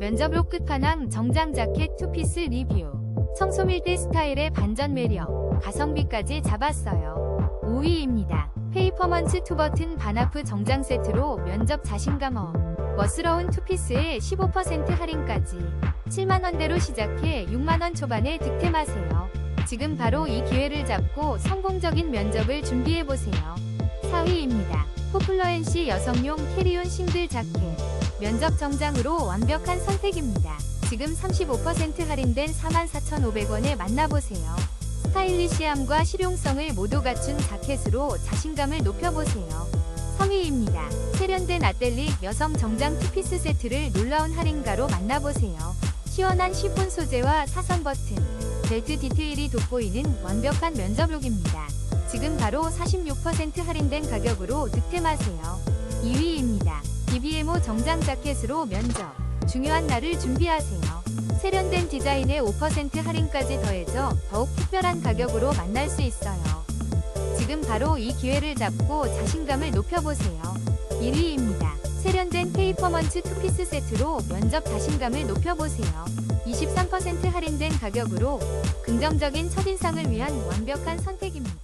면접로 끝판왕 정장 자켓 투피스 리뷰. 청소밀대 스타일의 반전 매력, 가성비까지 잡았어요. 5위입니다. 페이퍼먼츠 투버튼 반하프 정장 세트로 면접 자신감 업. 멋스러운 투피스에 15% 할인까지. 7만원대로 시작해 6만원 초반에 득템하세요. 지금 바로 이 기회를 잡고 성공적인 면접을 준비해보세요. 4위입니다. 포플러앤시 여성용 캐리온 싱글 자켓. 면접 정장으로 완벽한 선택입니다. 지금 35% 할인된 44,500원에 만나보세요. 스타일리시함과 실용성을 모두 갖춘 자켓으로 자신감을 높여보세요. 3위입니다. 세련된 아델릭 여성 정장 투피스 세트를 놀라운 할인가로 만나보세요. 시원한 시폰 소재와 사선 버튼, 벨트 디테일이 돋보이는 완벽한 면접룩입니다. 지금 바로 46% 할인된 가격으로 득템하세요. 2위입니다. BBMO 정장 자켓으로 면접. 중요한 날을 준비하세요. 세련된 디자인에 5% 할인까지 더해져 더욱 특별한 가격으로 만날 수 있어요. 지금 바로 이 기회를 잡고 자신감을 높여보세요. 1위입니다. 세련된 페이퍼먼츠 투피스 세트로 면접 자신감을 높여보세요. 23% 할인된 가격으로 긍정적인 첫인상을 위한 완벽한 선택입니다.